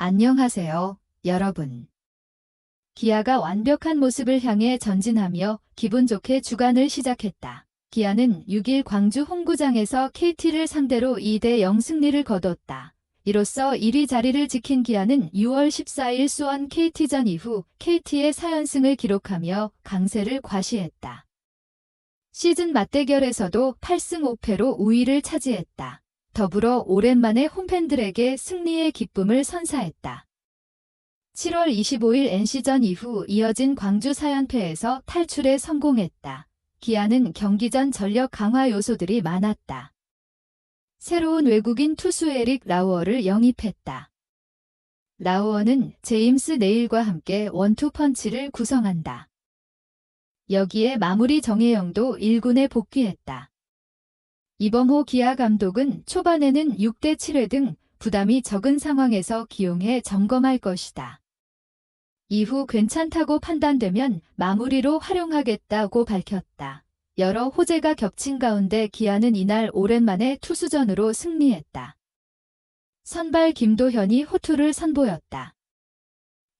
안녕하세요, 여러분. 기아가 완벽한 모습을 향해 전진하며 기분 좋게 주간을 시작했다. 기아는 6일 광주 홍구장에서 KT를 상대로 2대 0 승리를 거뒀다. 이로써 1위 자리를 지킨 기아는 6월 14일 수원 KT전 이후 KT의 4연승을 기록하며 강세를 과시했다. 시즌 맞대결에서도 8승 5패로 우위를 차지했다. 더불어 오랜만에 홈팬들에게 승리의 기쁨을 선사했다. 7월 25일 NC전 이후 이어진 광주 4연패에서 탈출에 성공했다. 기아는 경기 전 전력 강화 요소들이 많았다. 새로운 외국인 투수 에릭 라우어를 영입했다. 라우어는 제임스 네일과 함께 원투펀치를 구성한다. 여기에 마무리 정혜영도 1군에 복귀했다. 이범호 기아 감독은 초반에는 6대 7회 등 부담이 적은 상황에서 기용해 점검할 것이다. 이후 괜찮다고 판단되면 마무리로 활용하겠다고 밝혔다. 여러 호재가 겹친 가운데 기아는 이날 오랜만에 투수전으로 승리했다. 선발 김도현이 호투를 선보였다.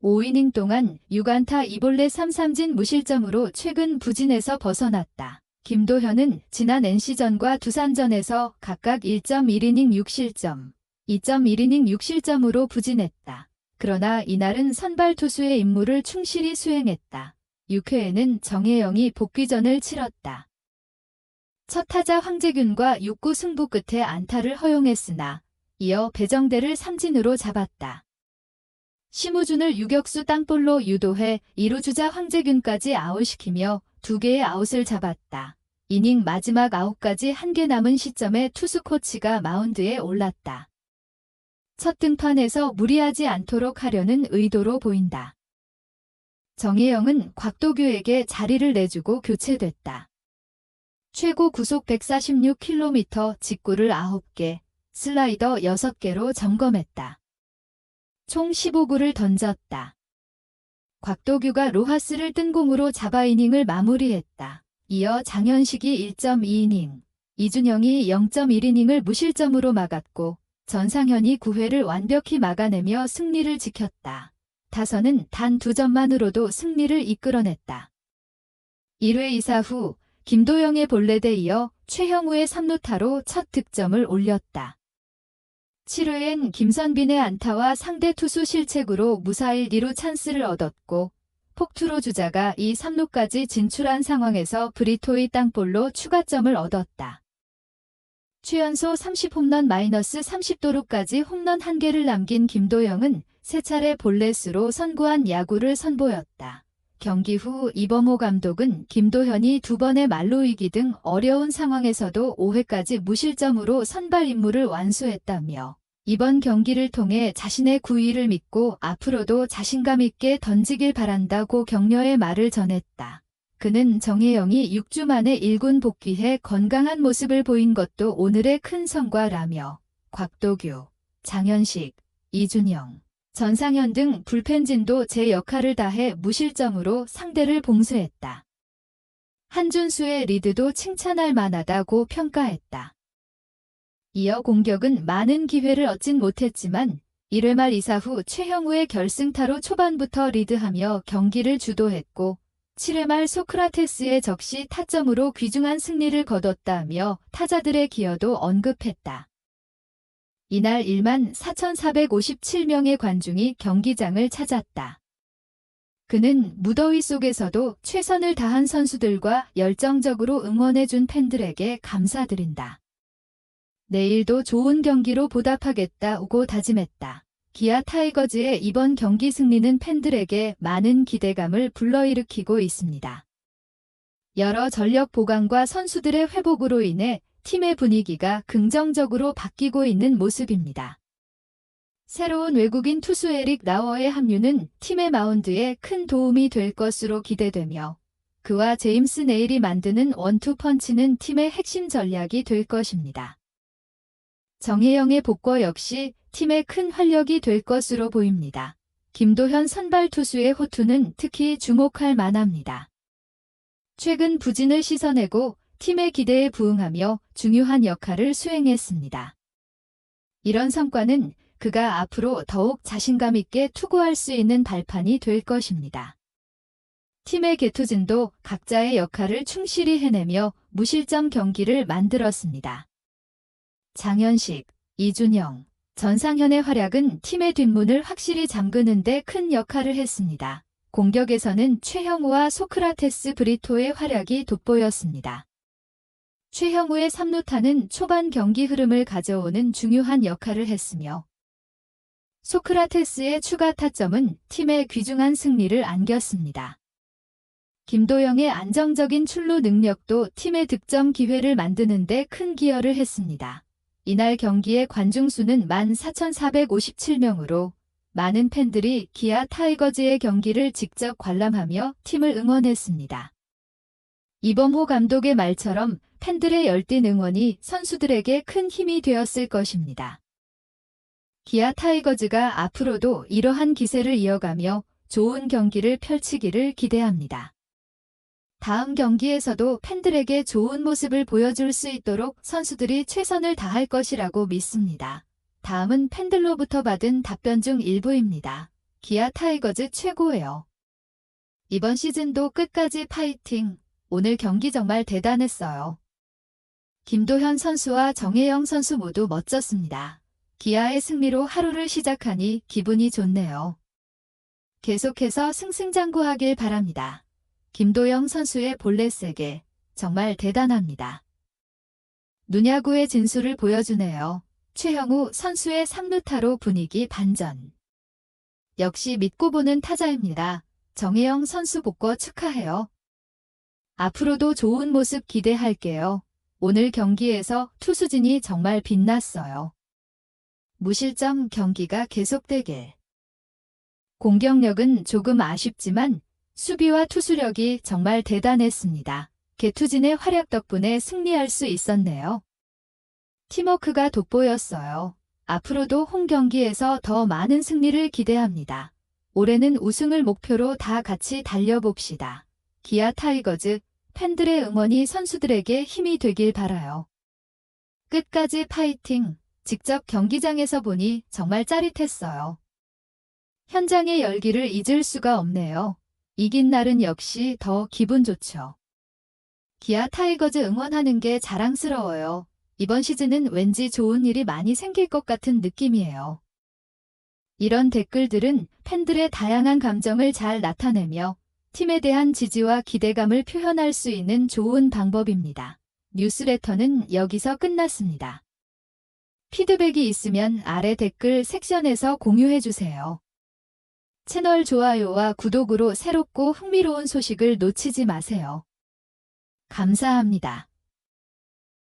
5이닝 동안 6안타 2볼넷 3삼진 무실점으로 최근 부진에서 벗어났다. 김도현은 지난 NC전과 두산전에서 각각 1.1이닝 6실점, 2.1이닝 6실점으로 부진했다. 그러나 이날은 선발 투수의 임무를 충실히 수행했다. 6회에는 정혜영이 복귀전을 치렀다. 첫 타자 황재균과 6구 승부 끝에 안타를 허용했으나 이어 배정대를 삼진으로 잡았다. 심우준을 유격수 땅볼로 유도해 2루 주자 황재균까지 아웃시키며 두 개의 아웃을 잡았다. 이닝 마지막 아웃까지 한 개 남은 시점에 투수 코치가 마운드에 올랐다. 첫 등판에서 무리하지 않도록 하려는 의도로 보인다. 정혜영은 곽도규에게 자리를 내주고 교체됐다. 최고 구속 146km 직구를 9개, 슬라이더 6개로 점검했다. 총 15구를 던졌다. 곽도규가 로하스를 뜬 공으로 잡아 이닝을 마무리했다. 이어 장현식이 1.2이닝, 이준영이 0.1이닝을 무실점으로 막았고 전상현이 9회를 완벽히 막아내며 승리를 지켰다. 다선은 단 두 점만으로도 승리를 이끌어냈다. 1회 2사 후 김도영의 볼넷에 이어 최형우의 3루타로 첫 득점을 올렸다. 7회엔 김선빈의 안타와 상대 투수 실책으로 무사일 2루 찬스를 얻었고 폭투로 주자가 2, 3루까지 진출한 상황에서 브리토이 땅볼로 추가점을 얻었다. 최연소 30홈런 마이너스 30도루까지 홈런 1개를 남긴 김도영은 세 차례 볼넷으로 선구한 야구를 선보였다. 경기 후 이범호 감독은 김도현이 두 번의 말로 위기 등 어려운 상황에서도 5회까지 무실점으로 선발 임무를 완수했다며 이번 경기를 통해 자신의 구위를 믿고 앞으로도 자신감 있게 던지길 바란다고 격려의 말을 전했다. 그는 정혜영이 6주 만에 1군 복귀해 건강한 모습을 보인 것도 오늘의 큰 성과라며 곽도규, 장현식, 이준영, 전상현 등 불펜진도 제 역할을 다해 무실점으로 상대를 봉쇄했다. 한준수의 리드도 칭찬할 만하다고 평가했다. 이어 공격은 많은 기회를 얻진 못했지만 1회 말 이사 후 최형우의 결승타로 초반부터 리드하며 경기를 주도했고 7회 말 소크라테스의 적시 타점으로 귀중한 승리를 거뒀다며 타자들의 기여도 언급했다. 이날 1만 4,457명의 관중이 경기장을 찾았다. 그는 무더위 속에서도 최선을 다한 선수들과 열정적으로 응원해준 팬들에게 감사드린다. 내일도 좋은 경기로 보답하겠다고 다짐했다. 기아 타이거즈의 이번 경기 승리는 팬들에게 많은 기대감을 불러일으키고 있습니다. 여러 전력 보강과 선수들의 회복으로 인해 팀의 분위기가 긍정적으로 바뀌고 있는 모습입니다. 새로운 외국인 투수 에릭 라워의 합류는 팀의 마운드에 큰 도움이 될 것으로 기대되며 그와 제임스 네일이 만드는 원투 펀치는 팀의 핵심 전략이 될 것입니다. 정혜영의 복거 역시 팀의 큰 활력이 될 것으로 보입니다. 김도현 선발 투수의 호투는 특히 주목할 만합니다. 최근 부진을 씻어내고 팀의 기대에 부응하며 중요한 역할을 수행했습니다. 이런 성과는 그가 앞으로 더욱 자신감 있게 투구할 수 있는 발판이 될 것입니다. 팀의 개투진도 각자의 역할을 충실히 해내며 무실점 경기를 만들었습니다. 장현식, 이준영, 전상현의 활약은 팀의 뒷문을 확실히 잠그는 데 큰 역할을 했습니다. 공격에서는 최형우와 소크라테스 브리토의 활약이 돋보였습니다. 최형우의 3루타는 초반 경기 흐름을 가져오는 중요한 역할을 했으며 소크라테스의 추가 타점은 팀의 귀중한 승리를 안겼습니다. 김도영의 안정적인 출루 능력도 팀의 득점 기회를 만드는 데 큰 기여를 했습니다. 이날 경기의 관중 수는 14,457명으로 많은 팬들이 기아 타이거즈의 경기를 직접 관람하며 팀을 응원했습니다. 이범호 감독의 말처럼 팬들의 열띤 응원이 선수들에게 큰 힘이 되었을 것입니다. 기아 타이거즈가 앞으로도 이러한 기세를 이어가며 좋은 경기를 펼치기를 기대합니다. 다음 경기에서도 팬들에게 좋은 모습을 보여줄 수 있도록 선수들이 최선을 다할 것이라고 믿습니다. 다음은 팬들로부터 받은 답변 중 일부입니다. 기아 타이거즈 최고예요. 이번 시즌도 끝까지 파이팅. 오늘 경기 정말 대단했어요. 김도현 선수와 정혜영 선수 모두 멋졌습니다. 기아의 승리로 하루를 시작하니 기분이 좋네요. 계속해서 승승장구하길 바랍니다. 김도영 선수의 볼넷 세게 정말 대단합니다. 누냐구의 진수를 보여주네요. 최형우 선수의 3루타로 분위기 반전. 역시 믿고 보는 타자입니다. 정혜영 선수 복거 축하해요. 앞으로도 좋은 모습 기대할게요. 오늘 경기에서 투수진이 정말 빛났어요. 무실점 경기가 계속되길. 공격력은 조금 아쉽지만 수비와 투수력이 정말 대단했습니다. 개투진의 활약 덕분에 승리할 수 있었네요. 팀워크가 돋보였어요. 앞으로도 홈 경기에서 더 많은 승리를 기대합니다. 올해는 우승을 목표로 다 같이 달려봅시다. 기아 타이거즈 팬들의 응원이 선수들에게 힘이 되길 바라요. 끝까지 파이팅! 직접 경기장에서 보니 정말 짜릿했어요. 현장의 열기를 잊을 수가 없네요. 이긴 날은 역시 더 기분 좋죠. 기아 타이거즈 응원하는 게 자랑스러워요. 이번 시즌은 왠지 좋은 일이 많이 생길 것 같은 느낌이에요. 이런 댓글들은 팬들의 다양한 감정을 잘 나타내며 팀에 대한 지지와 기대감을 표현할 수 있는 좋은 방법입니다. 뉴스레터는 여기서 끝났습니다. 피드백이 있으면 아래 댓글 섹션에서 공유해주세요. 채널 좋아요와 구독으로 새롭고 흥미로운 소식을 놓치지 마세요. 감사합니다.